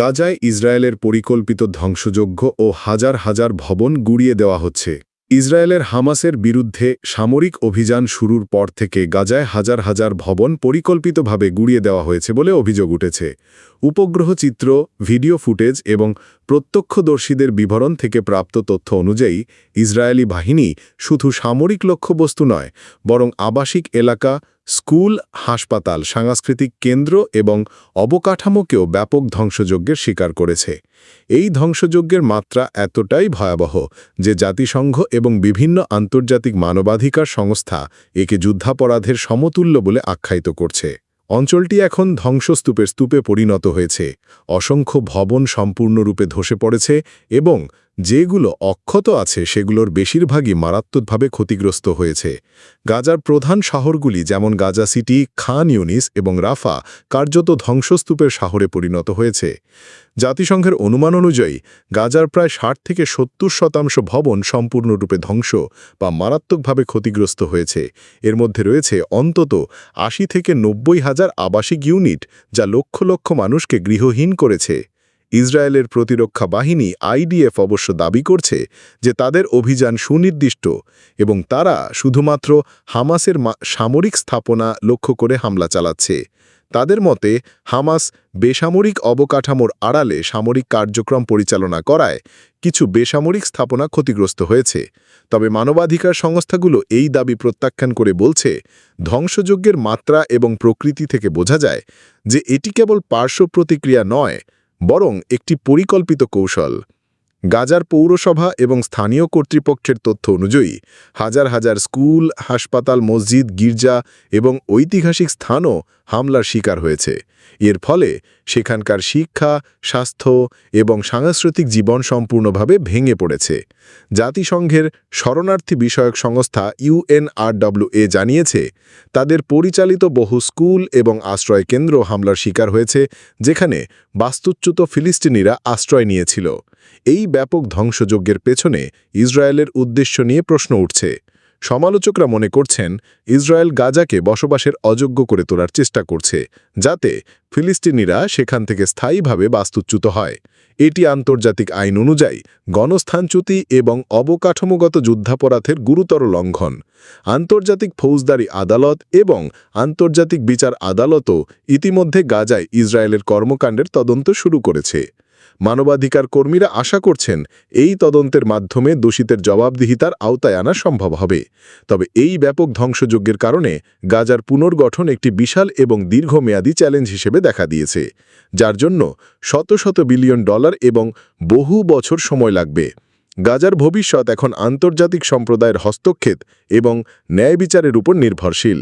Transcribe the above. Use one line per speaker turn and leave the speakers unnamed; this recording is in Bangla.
গাজায় ইসরায়েলের পরিকল্পিত ধ্বংসযজ্ঞ ও হাজার হাজার ভবন গুড়িয়ে দেওয়া হচ্ছে। ইসরায়েলের হামাসের বিরুদ্ধে সামরিক অভিযান শুরুর পর থেকে গাজায় হাজার হাজার ভবন পরিকল্পিতভাবে গুড়িয়ে দেওয়া হয়েছে বলে অভিযোগ উঠেছে। উপগ্রহ চিত্র, ভিডিও ফুটেজ এবং প্রত্যক্ষদর্শীদের বিবরণ থেকে প্রাপ্ত তথ্য অনুযায়ী, ইসরায়েলি বাহিনী শুধু সামরিক লক্ষ্যবস্তু নয়, বরং আবাসিক এলাকা স্কুল, হাসপাতাল, সাংস্কৃতিক কেন্দ্র এবং অবকাঠামোকেও ব্যাপক ধ্বংসযজ্ঞের শিকার করেছে। এই ধ্বংসযজ্ঞের মাত্রা এতটাই ভয়াবহ যে জাতিসংঘ এবং বিভিন্ন আন্তর্জাতিক মানবাধিকার সংস্থা একে যুদ্ধাপরাধের সমতুল্য বলে আখ্যায়িত করছে। অঞ্চলটি এখন ধ্বংসস্তূপের স্তূপে পরিণত হয়েছে। অসংখ্য ভবন সম্পূর্ণরূপে ধসে পড়েছে এবং যেগুলো অক্ষত আছে, সেগুলোর বেশিরভাগই মারাত্মকভাবে ক্ষতিগ্রস্ত হয়েছে। গাজার প্রধান শহরগুলি যেমন গাজা সিটি, খান ইউনিস এবং রাফা কার্যত ধ্বংসস্তূপের শহরে পরিণত হয়েছে। জাতিসংঘের অনুমান অনুযায়ী, গাজার প্রায় ষাট থেকে সত্তর শতাংশ ভবন সম্পূর্ণরূপে ধ্বংস বা মারাত্মকভাবে ক্ষতিগ্রস্ত হয়েছে। এর মধ্যে রয়েছে অন্তত আশি থেকে নব্বই হাজার আবাসিক ইউনিট, যা লক্ষ লক্ষ মানুষকে গৃহহীন করেছে। ইসরায়েলের প্রতিরক্ষা বাহিনী আইডিএফ অবশ্য দাবি করছে যে তাদের অভিযান সুনির্দিষ্ট এবং তারা শুধুমাত্র হামাসের সামরিক স্থাপনা লক্ষ্য করে হামলা চালাচ্ছে। তাদের মতে, হামাস বেসামরিক অবকাঠামোর আড়ালে সামরিক কার্যক্রম পরিচালনা করায় কিছু বেসামরিক স্থাপনা ক্ষতিগ্রস্ত হয়েছে। তবে মানবাধিকার সংস্থাগুলো এই দাবি প্রত্যাখ্যান করে বলছে, ধ্বংসযজ্ঞের মাত্রা এবং প্রকৃতি থেকে বোঝা যায় যে এটি কেবল পার্শ্ব প্রতিক্রিয়া নয় বরং একটি পরিকল্পিত কৌশল। গাজার পৌরসভা এবং স্থানীয় কর্তৃপক্ষের তথ্য অনুযায়ী, হাজার হাজার স্কুল, হাসপাতাল, মসজিদ, গির্জা এবং ঐতিহাসিক স্থানও হামলার শিকার হয়েছে। এর ফলে সেখানকার শিক্ষা, স্বাস্থ্য এবং সাংস্কৃতিক জীবন সম্পূর্ণভাবে ভেঙে পড়েছে। জাতিসংঘের শরণার্থী বিষয়ক সংস্থা ইউএনআরডব্লিউএ জানিয়েছে, তাদের পরিচালিত বহু স্কুল এবং আশ্রয় কেন্দ্র হামলার শিকার হয়েছে, যেখানে বাস্তুচ্যুত ফিলিস্তিনিরা আশ্রয় নিয়েছিল। এই ব্যাপক ধ্বংসযজ্ঞের পেছনে ইসরায়েলের উদ্দেশ্য নিয়ে প্রশ্ন উঠছে। সমালোচকরা মনে করছেন, ইসরায়েল গাজাকে বসবাসের অযোগ্য করে তোলার চেষ্টা করছে, যাতে ফিলিস্তিনিরা সেখান থেকে স্থায়ীভাবে বাস্তুচ্যুত হয়। এটি আন্তর্জাতিক আইন অনুযায়ী গণস্থানচ্যুতি এবং অবকাঠামোগত যুদ্ধাপরাধের গুরুতর লঙ্ঘন। আন্তর্জাতিক ফৌজদারি আদালত এবং আন্তর্জাতিক বিচার আদালতও ইতিমধ্যে গাজায় ইসরায়েলের কর্মকাণ্ডের তদন্ত শুরু করেছে। মানবাধিকার কর্মীরা আশা করছেন এই তদন্তের মাধ্যমে দোষীদের জবাবদিহিতার আওতায় আনা সম্ভব হবে। তবে এই ব্যাপক ধ্বংসযজ্ঞের কারণে গাজার পুনর্গঠন একটি বিশাল এবং দীর্ঘমেয়াদী চ্যালেঞ্জ হিসেবে দেখা দিয়েছে, যার জন্য শত শত বিলিয়ন ডলার এবং বহু বছর সময় লাগবে। গাজার ভবিষ্যৎ এখন আন্তর্জাতিক সম্প্রদায়ের হস্তক্ষেপ এবং ন্যায় বিচারের উপর নির্ভরশীল।